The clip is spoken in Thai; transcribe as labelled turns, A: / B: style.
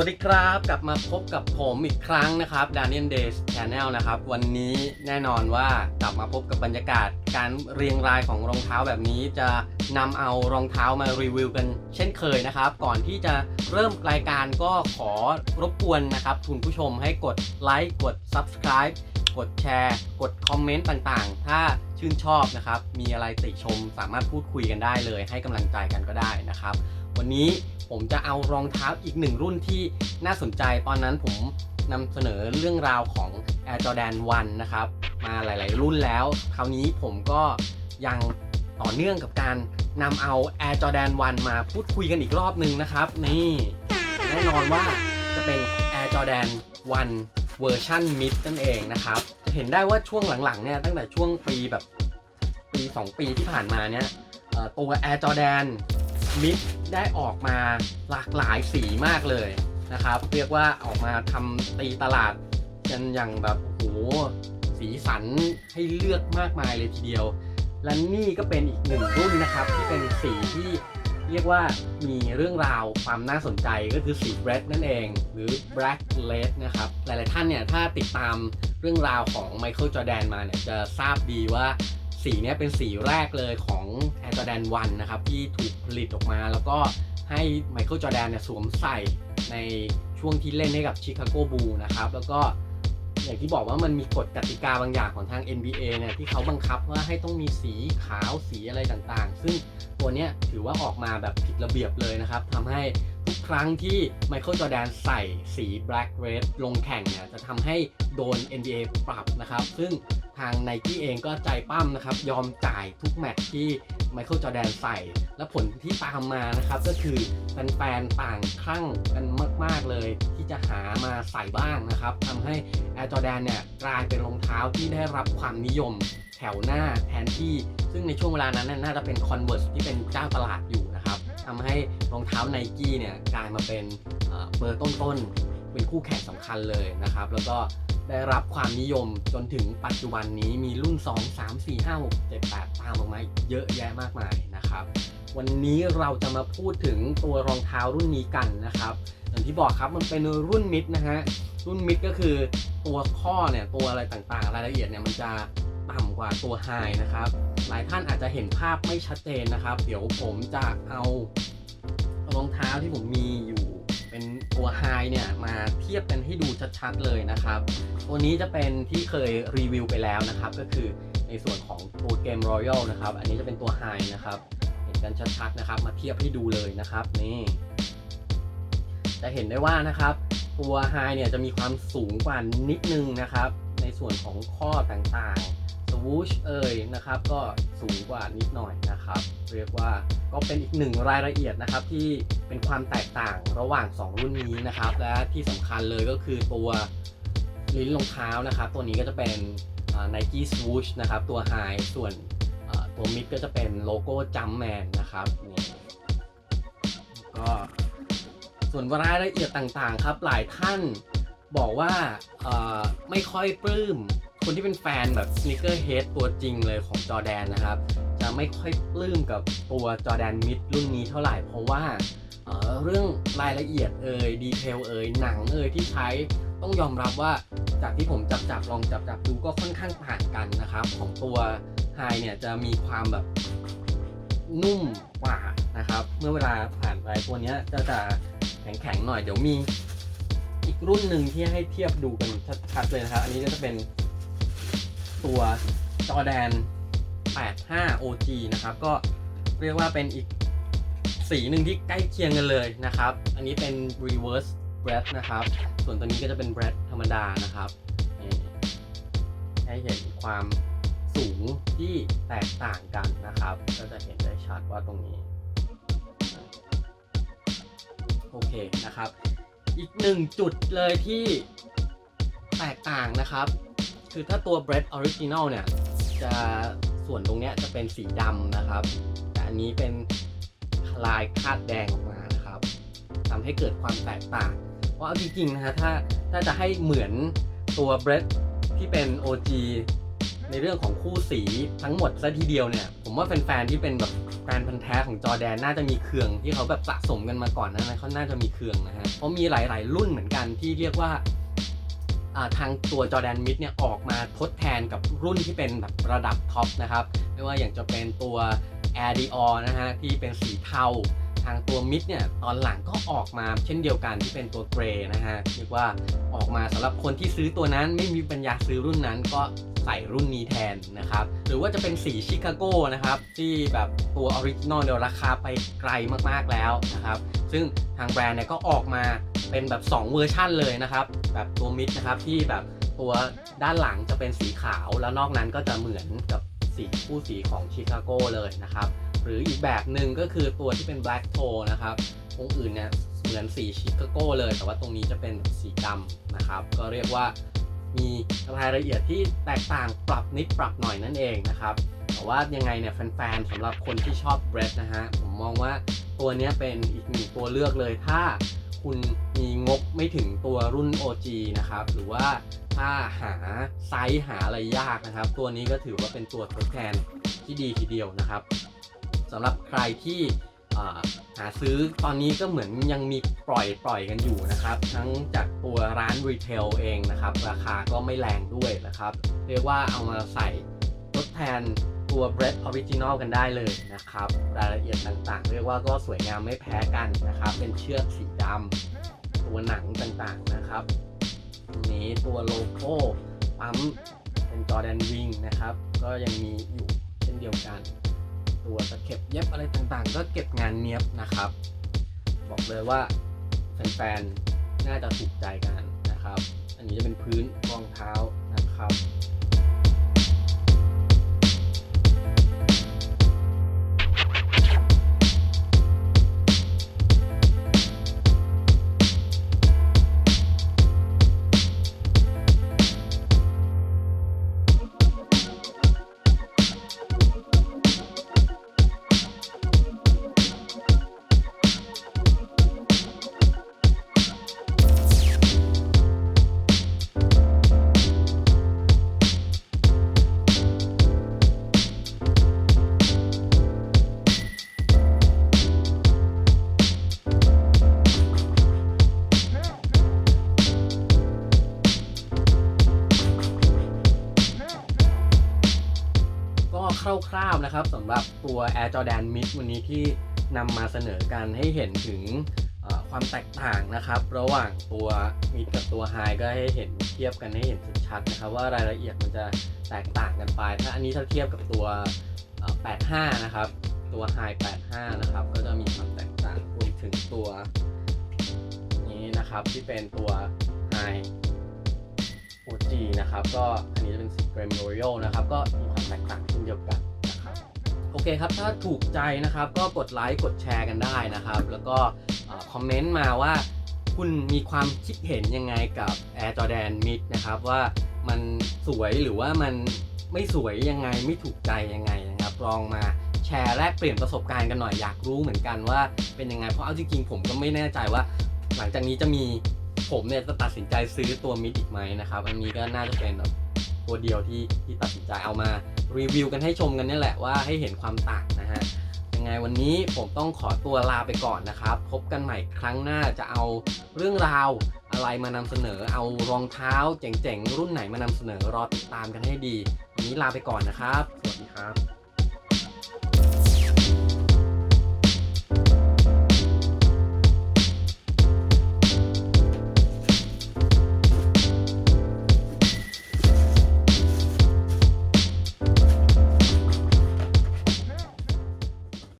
A: วัสดีครับกลับมาพบกับผมอีกครั้งนะครับ Daniel Days Channel นะครับ วันนี้แน่นอนว่ากลับมาพบกับบรรยากาศ การเรียงรายของรองเท้าแบบนี้ จะนำเอารองเท้ามารีวิวกันเช่นเคยนะครับ ก่อนที่จะเริ่มรายการก็ขอรบกวนนะครับคุณผู้ชมให้กดไลค์กด Subscribe กดแชร์ กดคอมเมนต์ต่างๆ ถ้าชื่นชอบนะครับ มีอะไรติชมสามารถพูดคุยกันได้เลย ให้กำลังใจกันก็ได้นะครับ วันนี้ ผมจะเอารองเท้าอีกหนึ่งรุ่นที่น่าสนใจ ตอนนั้นผมนำเสนอเรื่องราวของ Air Jordan 1 นะครับ มาหลาย ๆ รุ่นแล้ว คราวนี้ผมก็ยังต่อเนื่องกับการนำเอา Air Jordan 1 มาพูดคุยกันอีกรอบหนึ่งนะครับ นี่แน่นอนว่าจะเป็น Air Jordan 1 เวอร์ชันมิดนั่นเองนะครับ จะเห็นได้ว่าช่วงหลัง ๆ เนี่ยตั้งแต่ช่วงปีแบบปี 2 ปีที่ผ่านมาเนี่ยตัว Air Jordan มิด ได้ออกมาหลากหลายสีมากเลยนะครับ เรียกว่าออกมาทำตีตลาดกันอย่างแบบโอ้โหสีสันให้เลือกมากมายเลยทีเดียว และนี่ก็เป็นอีกหนึ่งรุ่นนะครับ ที่เป็นสีที่เรียกว่ามีเรื่องราวความน่าสนใจก็คือสี red นั่นเอง หรือ black red นะครับ หลาย ๆ ท่านเนี่ย ถ้าติดตามเรื่องราวของไมเคิลจอแดนมาเนี่ย จะทราบดีว่า สีนี้เป็นสีแรกเลยของ Air Jordan 1 นะครับ ที่ถูกผลิตออกมา แล้วก็ให้ไมเคิลจอแดนเนี่ยสวมใส่ในช่วงที่เล่นให้กับชิคาโกบูนะครับ แล้วก็อย่างที่บอกว่ามันมีกฎกติกาบางอย่างของทาง NBA เนี่ยที่เขาบังคับว่าให้ต้องมีสีขาวสีอะไรต่างๆ ซึ่งตัวเนี้ยถือว่าออกมาแบบผิดระเบียบเลยนะครับทำให้ทุกครั้งที่ไมเคิลจอแดนใส่สี black red ลงแข่งเนี่ยจะทำให้โดน NBA ปรับนะครับ ซึ่ง ทาง n นกี้เองก็ใจปั้มนะครับ ยอมจ่ายทุกแมตช์ที่ไมเคิลจอแดนใส่ และผลที่ตามมานะครับก็คือแฟนๆต่างคลั่งกันมาก ๆ เลย ที่จะหามาใส่บ้างนะครับทำให้ Air Jordan เนี่ยกลายเป็นรองเท้าที่ได้รับความนิยมแถวหน้าแทนที่ ซึ่งในช่วงเวลานั้นน่าจะเป็น Converse ที่เป็นเจ้าตลาดอยู่นะครับทำให้รองเท้า n นกี้เนี่ยกลายมาเป็นเบอร์ต้นๆเป็นคู่แข่งสำคัญเลยนะครับ แล้วก็ ได้รับความนิยมจนถึงปัจจุบันนี้มีรุ่น 2 3 4 5 6 7 8 ตามลงมาอีกเยอะแยะมากมายนะครับ วันนี้เราจะมาพูดถึงตัวรองเท้ารุ่นนี้กันนะครับ อย่างที่บอกครับมันเป็นรุ่นมิดนะฮะ รุ่นมิดก็คือตัวข้อเนี่ยตัวอะไรต่างๆ รายละเอียดเนี่ยมันจะต่ำกว่าตัวไฮนะครับ หลายท่านอาจจะเห็นภาพไม่ชัดเจนนะครับ เดี๋ยวผมจะเอารองเท้าที่ผมมีอยู่ เป็นตัวไฮเนี่ยมาเทียบกันให้ดูชัดๆเลยนะครับ ตัวนี้จะเป็นที่เคยรีวิวไปแล้วนะครับ ก็คือในส่วนของตัวเกม Royal นะครับ อันนี้จะเป็นตัวไฮนะครับเห็นกันชัดๆนะครับ มาเทียบให้ดูเลยนะครับนี่จะเห็นได้ว่านะครับ ตัวไฮเนี่ยจะมีความสูงกว่านิดนึงนะครับ ในส่วนของข้อต่างๆ สูชเอ่ยนะครับก็สูงกว่านิดหน่อยนะครับ เรียกว่าก็เป็นอีกหนึ่งรายละเอียดนะครับที่เป็นความแตกต่างระหว่าง 2 รุ่นนี้นะครับ และที่สำคัญเลยก็คือตัวลิ้นรองเท้านะครับ ตัวนี้ก็จะเป็น Nike Swoosh นะครับ ตัว High ส่วนตัว Mid ก็จะเป็นโลโก้ Jumpman นะครับนี่ก็ส่วนรายละเอียดต่างๆครับ หลายท่านบอกว่าไม่ค่อยปลื้ม คนที่เป็นแฟนแบบ sneaker head ตัวจริงเลยของจอแดนนะครับ จะไม่ค่อยปลื้มกับตัวจอแดนมิดรุ่นนี้เท่าไหร่ เพราะว่าเออเรื่องรายละเอียดเอ่ยดีเทลเอ่ยหนังเอ่ยที่ใช้ต้องยอมรับว่าจากที่ผมจับจับลองจับจับดูก็ค่อนข้างต่างกันนะครับ ของตัวไฮเนี่ยจะมีความแบบนุ่มกว่านะครับ เมื่อเวลาผ่านไปตัวเนี้ยก็จะแข็งๆหน่อยเดี๋ยวมีอีกรุ่นหนึ่งที่ให้เทียบดูกันชัดๆเลยนะครับ อันนี้ก็จะเป็น ตัวจอแดน 85 OG นะครับ ก็เรียกว่าเป็นอีกสีหนึ่งที่ใกล้เคียงกันเลยนะครับ อันนี้เป็น reverse bread นะครับ ส่วนตัวนี้ก็จะเป็น bread ธรรมดานะครับให้เห็นความสูงที่แตกต่างกันนะครับ ก็จะเห็นได้ชัดว่าตรงนี้ โอเคนะครับ อีกหนึ่งจุดเลยที่แตกต่างนะครับ คือถ้าตัว Bread Original เนี่ย จะส่วนตรงเนี้ยจะเป็นสีดำนะครับ แต่อันนี้เป็นลายคาดแดงออกมานะครับทำให้เกิดความแตกต่าง เพราะเอาจริงๆนะฮะถ้าถ้าจะให้เหมือนตัว Bread ที่เป็น OG ในเรื่องของคู่สีทั้งหมดซะทีเดียวเนี่ย ผมว่าแฟนๆที่เป็นแบบแฟนพันธ์แท้ของจอแดนน่าจะมีเครื่องที่เขาแบบสะสมกันมาก่อนนะเขาน่าจะมีเครื่องนะฮะเพราะมีหลายๆรุ่นเหมือนกันที่เรียกว่า ทางตัวจอแดนมิดเนี่ยออกมาทดแทนกับรุ่นที่เป็นแบบระดับท็อปนะครับ ไม่ว่าอย่างจะเป็นตัว Air Dior นะฮะที่เป็นสีเทาทางตัวมิดเนี่ยตอนหลังก็ออกมาเช่นเดียวกันที่เป็นตัวเกรย์นะฮะเรียกว่าออกมาสำหรับคนที่ซื้อตัวนั้นไม่มีปัญญาซื้อรุ่นนั้นก็ใส่รุ่นนี้แทนนะครับ หรือว่าจะเป็นสีชิคาโกนะครับ ที่แบบตัวออริจินอลเดี๋ยวราคาไปไกลมากๆแล้วนะครับ ซึ่งทางแบรนด์เนี่ยก็ออกมา เป็นแบบ 2 เวอร์ชั่นเลยนะครับ แบบตัวมิดนะครับที่แบบตัวด้านหลังจะเป็นสีขาวแล้วนอกนั้นก็จะเหมือนกับสีคู่สีของชิคาโกเลยนะครับ หรืออีกแบบหนึ่งก็คือตัวที่เป็น black toe นะครับตรงอื่นเนี่ยเหมือนสีชิคาโกเลย แต่ว่าตรงนี้จะเป็นสีดำนะครับ ก็เรียกว่ามีรายละเอียดที่แตกต่างปรับนิดปรับหน่อยนั่นเองนะครับ แต่ว่ายังไงเนี่ยแฟนๆสำหรับคนที่ชอบเบรดนะฮะผมมองว่าตัวนี้เป็นอีกหนึ่งตัวเลือกเลยถ้าคุณ ไม่ถึงตัวรุ่น OG นะครับ หรือว่าถ้าหาไซส์หาอะไรยากนะครับ ตัวนี้ก็ถือว่าเป็นตัวทดแทนที่ดีทีเดียวนะครับสำหรับใครที่หาซื้อตอนนี้ก็เหมือนยังมีปล่อยปล่อยกันอยู่นะครับ ทั้งจากตัวร้านรีเทลเองนะครับ ราคาก็ไม่แรงด้วยนะครับ เรียกว่าเอามาใส่ทดแทนตัว Bread Original กันได้เลยนะครับ รายละเอียดต่างๆ เรียกว่าก็สวยงามไม่แพ้กันนะครับ เป็นเชือกสีดำ ตัวหนังต่างๆนะครับนี้ตัวโลโก้ปั๊มเป็นจอแดนวิงนะครับ ก็ยังมีอยู่เช่นเดียวกัน ตัวตะเข็บเย็บอะไรต่างๆ ก็เก็บงานเนี้ยบนะครับ บอกเลยว่าแฟนๆน่าจะถูกใจกันนะครับ อันนี้จะเป็นพื้นรองเท้านะครับ คร่าวๆนะครับสำหรับตัว Air Jordan Mid วันนี้ที่นำมาเสนอกันให้เห็นถึงความแตกต่างนะครับ ระหว่างตัว Mid กับตัว High ก็ให้เห็นเทียบกันให้เห็นชัดๆนะครับ ว่ารายละเอียดมันจะแตกต่างกันไป ถ้าอันนี้ถ้าเทียบกับตัว 85 นะครับ ตัว High 85 นะครับ ก็จะมีความแตกต่างรวมถึงตัว นี้นะครับที่เป็นตัว High OG นะครับ ก็อันนี้จะเป็นสีเกรมโรยัลนะครับ ก็มีความแตกต่างเช่นเดียวกัน เคครับ ถ้าถูกใจนะครับ ก็กดไลค์กดแชร์กันได้นะครับ แล้วก็คอมเมนต์มาว่าคุณมีความคิดเห็นยังไงกับ Air Jordan Mid นะครับว่ามันสวยหรือว่ามันไม่สวยยังไงไม่ถูกใจยังไงนะครับลองมาแชร์แลกเปลี่ยนประสบการณ์กันหน่อยอยากรู้เหมือนกันว่าเป็นยังไงเพราะเอาจริงๆผมก็ไม่แน่ใจว่า หลังจากนี้จะมีผมเนี่ยจะตัดสินใจซื้อตัวมิดอีกไหมนะครับ อันนี้ก็น่าจะเป็นแบบ ตัวเดียวที่ที่ตัดสินใจเอามารีวิวกันให้ชมกันนี่แหละว่าให้เห็นความต่างนะฮะยังไงวันนี้ผมต้องขอตัวลาไปก่อนนะครับ พบกันใหม่ครั้งหน้าจะเอาเรื่องราวอะไรมานำเสนอเอารองเท้าเจ๋งๆ รุ่นไหนมานำเสนอรอติดตามกันให้ดี วันนี้ลาไปก่อนนะครับ สวัสดีครับ